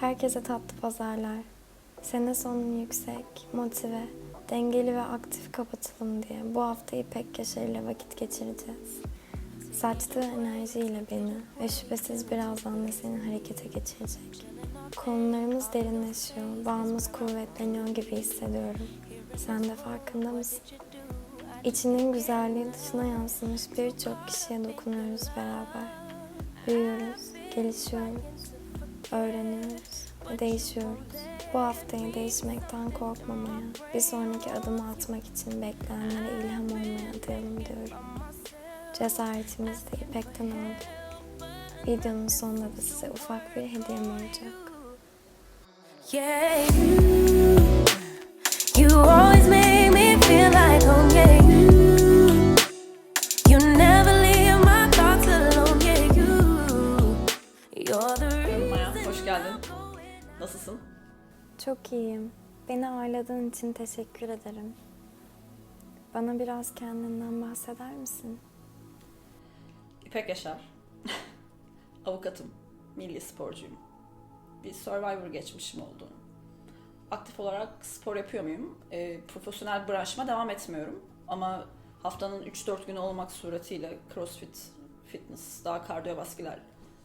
Herkese tatlı pazarlar. Sene sonun yüksek, motive, dengeli ve aktif kapatalım diye bu hafta İpek Yaşar vakit geçireceğiz. Saçtığı enerjiyle beni ve şüphesiz birazdan da seni harekete geçirecek. Konularımız derinleşiyor, bağımız kuvvetleniyor gibi hissediyorum. Sen de farkında mısın? İçinin güzelliği dışına yansımış birçok kişiye dokunuyoruz beraber. Büyüyoruz, gelişiyoruz, öğreniyoruz değişiyoruz. Bu haftayı değişmekten korkmamaya, bir sonraki adımı atmak için bekleyenlere ilham olmaya adayalım diyorum. Cesaretimiz de İpek'ten aldık. Videonun sonunda da size ufak bir hediyem olacak. Yeah, you, you geldin. Nasılsın? Çok iyiyim. Beni ağırladığın için teşekkür ederim. Bana biraz kendinden bahseder misin? İpek Yaşar. Avukatım. Milli sporcuyum. Bir Survivor geçmişim oldu. Aktif olarak spor yapıyor muyum? Ee, profesyonel branşıma devam etmiyorum. Ama haftanın 3-4 günü olmak suretiyle crossfit, fitness, daha kardiyovasküler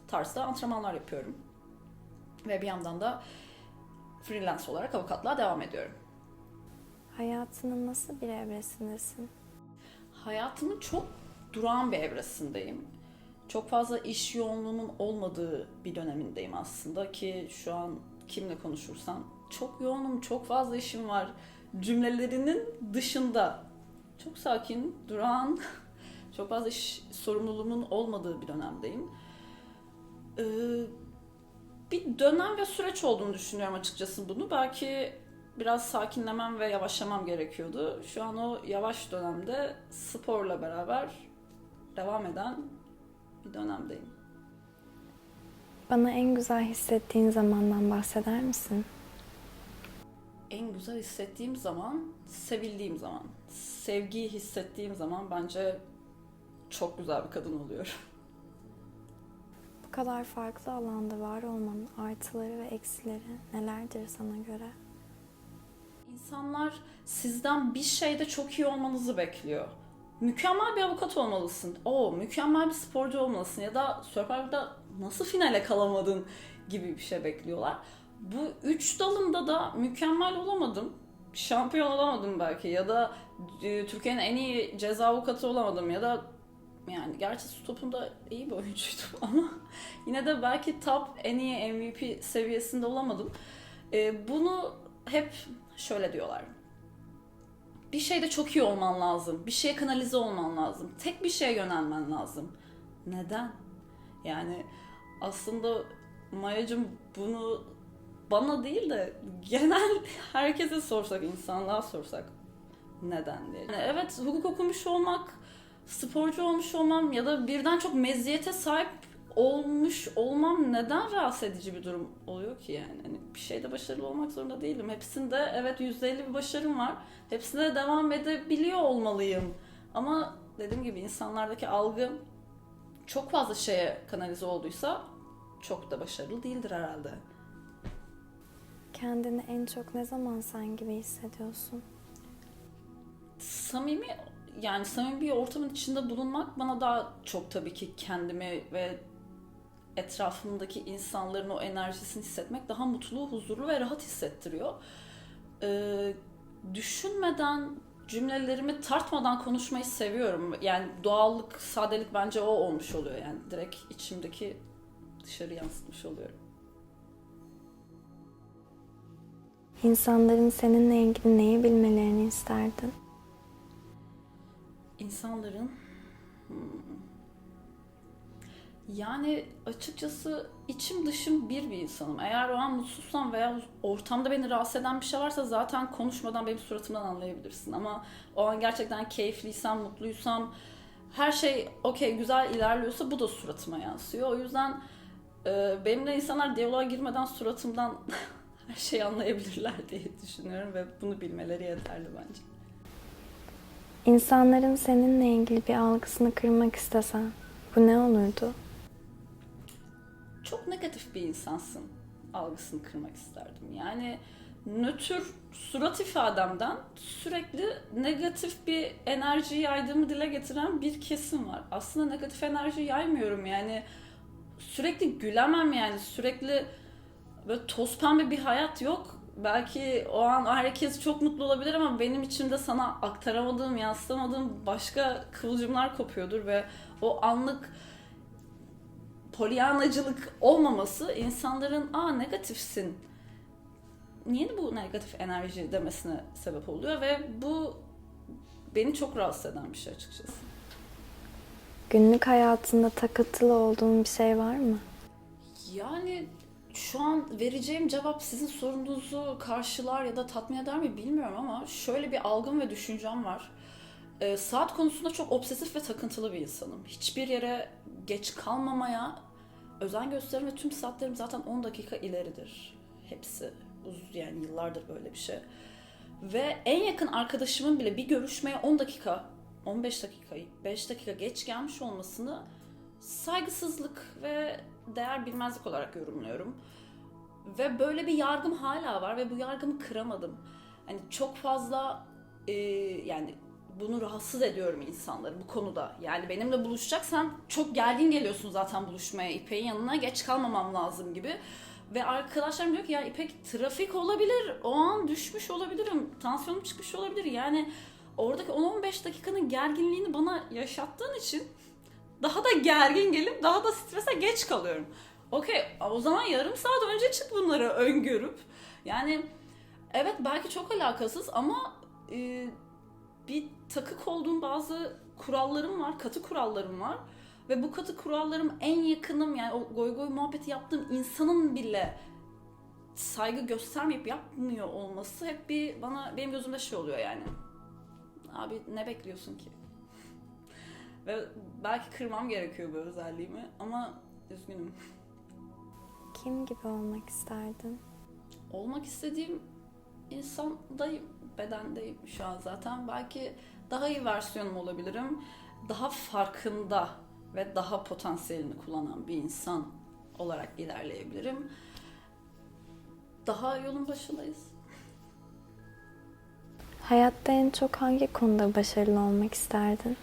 tarzda antrenmanlar yapıyorum. Ve bir yandan da freelance olarak avukatlığa devam ediyorum. Hayatının nasıl bir evresindesin? Hayatımın çok durağan bir evresindeyim. Çok fazla iş yoğunluğunun olmadığı bir dönemindeyim aslında ki şu an kimle konuşursam çok yoğunum, çok fazla işim var cümlelerinin dışında. Çok sakin, durağan, çok fazla iş sorumluluğumun olmadığı bir dönemdeyim. Ee, bir dönem ve süreç olduğunu düşünüyorum açıkçası bunu. Belki biraz sakinlemem ve yavaşlamam gerekiyordu. Şu an o yavaş dönemde sporla beraber devam eden bir dönemdeyim. Bana en güzel hissettiğin zamandan bahseder misin? En güzel hissettiğim zaman, sevildiğim zaman. Sevgiyi hissettiğim zaman bence çok güzel bir kadın oluyorum. Kadar farklı alanda var olmanın artıları ve eksileri nelerdir sana göre? İnsanlar sizden bir şeyde çok iyi olmanızı bekliyor. Mükemmel bir avukat olmalısın. O mükemmel bir sporcu olmalısın ya da Survivor'da nasıl finale kalamadın gibi bir şey bekliyorlar. Bu üç dalımda da mükemmel olamadım. Şampiyon olamadım belki ya da e, Türkiye'nin en iyi ceza avukatı olamadım ya da yani gerçi stopunda iyi bir oyuncuydum ama yine de belki top en iyi MVP seviyesinde olamadım. E, bunu hep şöyle diyorlar. Bir şeyde çok iyi olman lazım. Bir şeye kanalize olman lazım. Tek bir şeye yönelmen lazım. Neden? Yani aslında Mayacım bunu bana değil de genel herkese sorsak, insanlığa sorsak neden diye. Yani evet hukuk okumuş olmak, sporcu olmuş olmam ya da birden çok meziyete sahip olmuş olmam neden rahatsız edici bir durum oluyor ki yani? Hani bir şeyde başarılı olmak zorunda değilim. Hepsinde evet %50 bir başarım var. Hepsinde de devam edebiliyor olmalıyım. Ama dediğim gibi insanlardaki algı çok fazla şeye kanalize olduysa çok da başarılı değildir herhalde. Kendini en çok ne zaman sen gibi hissediyorsun? samimi yani samimi bir ortamın içinde bulunmak bana daha çok tabii ki kendimi ve etrafımdaki insanların o enerjisini hissetmek daha mutlu, huzurlu ve rahat hissettiriyor. Ee, düşünmeden cümlelerimi tartmadan konuşmayı seviyorum. Yani doğallık, sadelik bence o olmuş oluyor. Yani direkt içimdeki dışarı yansıtmış oluyorum. İnsanların seninle ilgili neyi bilmelerini isterdin? İnsanların hmm, yani açıkçası içim dışım bir bir insanım. Eğer o an mutsuzsam veya ortamda beni rahatsız eden bir şey varsa zaten konuşmadan benim suratımdan anlayabilirsin. Ama o an gerçekten keyifliysem, mutluysam, her şey okey güzel ilerliyorsa bu da suratıma yansıyor. O yüzden e, benimle insanlar diyaloğa girmeden suratımdan her şeyi anlayabilirler diye düşünüyorum ve bunu bilmeleri yeterli bence. İnsanların seninle ilgili bir algısını kırmak istesen bu ne olurdu? çok negatif bir insansın. algısını kırmak isterdim. Yani nötr surat ifademden sürekli negatif bir enerji yaydığımı dile getiren bir kesim var. Aslında negatif enerji yaymıyorum yani sürekli gülemem yani sürekli böyle toz pembe bir hayat yok. Belki o an herkes çok mutlu olabilir ama benim içimde sana aktaramadığım, yansıtamadığım başka kıvılcımlar kopuyordur ve o anlık polyanacılık olmaması insanların aa negatifsin niye bu negatif enerji demesine sebep oluyor ve bu beni çok rahatsız eden bir şey açıkçası. Günlük hayatında takıntılı olduğun bir şey var mı? Yani şu an vereceğim cevap sizin sorununuzu karşılar ya da tatmin eder mi bilmiyorum ama şöyle bir algım ve düşüncem var. Ee, saat konusunda çok obsesif ve takıntılı bir insanım. Hiçbir yere geç kalmamaya özen gösteririm ve tüm saatlerim zaten 10 dakika ileridir. Hepsi. Uz yani yıllardır böyle bir şey. Ve en yakın arkadaşımın bile bir görüşmeye 10 dakika, 15 dakika, 5 dakika geç gelmiş olmasını saygısızlık ve değer bilmezlik olarak yorumluyorum. Ve böyle bir yargım hala var ve bu yargımı kıramadım. Hani çok fazla e, yani bunu rahatsız ediyorum insanları bu konuda. Yani benimle buluşacaksan çok gergin geliyorsun zaten buluşmaya. İpek'in yanına geç kalmamam lazım gibi. Ve arkadaşlarım diyor ki ya İpek trafik olabilir. O an düşmüş olabilirim. Tansiyonum çıkmış olabilir. Yani oradaki 10-15 dakikanın gerginliğini bana yaşattığın için daha da gergin gelip daha da strese geç kalıyorum. Okey o zaman yarım saat önce çık bunları öngörüp. Yani evet belki çok alakasız ama e, bir takık olduğum bazı kurallarım var, katı kurallarım var. Ve bu katı kurallarım en yakınım yani o goy goy muhabbeti yaptığım insanın bile saygı göstermeyip yapmıyor olması hep bir bana benim gözümde şey oluyor yani. Abi ne bekliyorsun ki? Ve belki kırmam gerekiyor bu özelliğimi ama üzgünüm. Kim gibi olmak isterdin? Olmak istediğim insandayım, bedendeyim şu an zaten. Belki daha iyi versiyonum olabilirim. Daha farkında ve daha potansiyelini kullanan bir insan olarak ilerleyebilirim. Daha yolun başındayız. Hayatta en çok hangi konuda başarılı olmak isterdin?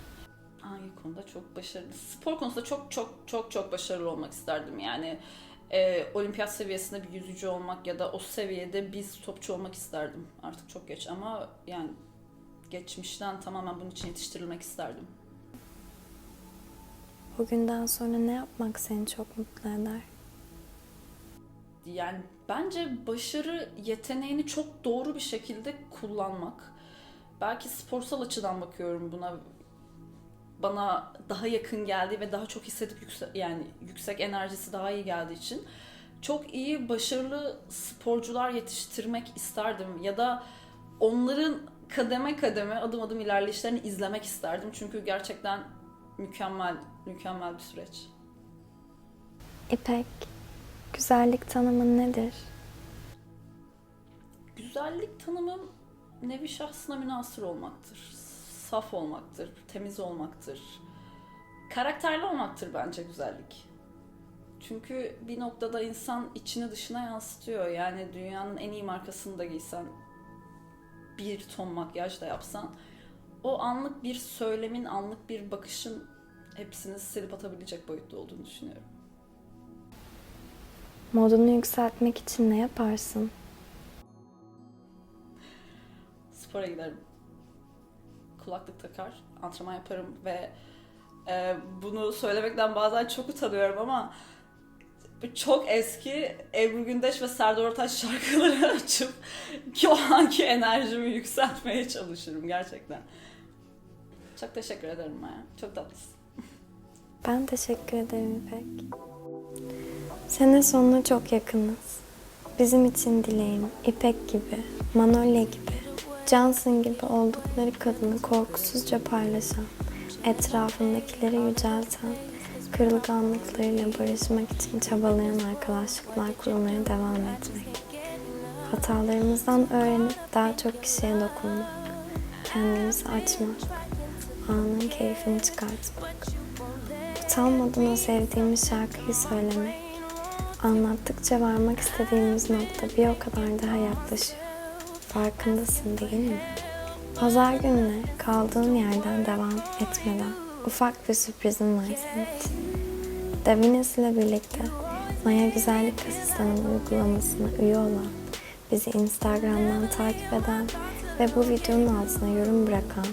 Çok başarılı? Spor konusunda çok çok çok çok başarılı olmak isterdim. Yani e, olimpiyat seviyesinde bir yüzücü olmak ya da o seviyede bir topçu olmak isterdim. Artık çok geç ama yani geçmişten tamamen bunun için yetiştirilmek isterdim. Bugünden sonra ne yapmak seni çok mutlu eder? Yani bence başarı yeteneğini çok doğru bir şekilde kullanmak. Belki sporsal açıdan bakıyorum buna. Bana daha yakın geldiği ve daha çok hissedip yüksek yani yüksek enerjisi daha iyi geldiği için çok iyi başarılı sporcular yetiştirmek isterdim ya da onların kademe kademe adım adım ilerleyişlerini izlemek isterdim. Çünkü gerçekten mükemmel mükemmel bir süreç. İpek, güzellik tanımın nedir? Güzellik tanımım nevi şahsına münasır olmaktır. Saf olmaktır, temiz olmaktır. Karakterli olmaktır bence güzellik. Çünkü bir noktada insan içini dışına yansıtıyor. Yani dünyanın en iyi markasını da giysen, bir ton makyaj da yapsan, o anlık bir söylemin, anlık bir bakışın hepsini silip atabilecek boyutta olduğunu düşünüyorum. Modunu yükseltmek için ne yaparsın? spora giderim. Kulaklık takar, antrenman yaparım ve e, bunu söylemekten bazen çok utanıyorum ama çok eski Ebru Gündeş ve Serdar Ortaç şarkıları açıp ki o anki enerjimi yükseltmeye çalışırım gerçekten. Çok teşekkür ederim Maya. Çok tatlısın. Ben teşekkür ederim İpek. Sene sonuna çok yakınız. Bizim için dileğim İpek gibi, Manolya gibi, Johnson gibi oldukları kadını korkusuzca paylaşan, etrafındakileri yücelten, kırılganlıklarıyla barışmak için çabalayan arkadaşlıklar kurmaya devam etmek. Hatalarımızdan öğrenip daha çok kişiye dokunmak, kendimizi açmak, anın keyfini çıkartmak. Utanmadan o sevdiğimiz şarkıyı söylemek, Anlattıkça varmak istediğimiz nokta bir o kadar daha yaklaşıyor. Farkındasın değil mi? Pazar gününe kaldığın yerden devam etmeden ufak bir sürprizim var senin için. Davines ile birlikte Maya Güzellik Asistanı uygulamasına üye olan, bizi Instagram'dan takip eden ve bu videonun altına yorum bırakan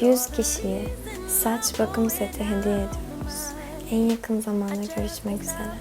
100 kişiye saç bakım seti hediye ediyoruz. En yakın zamanda görüşmek üzere.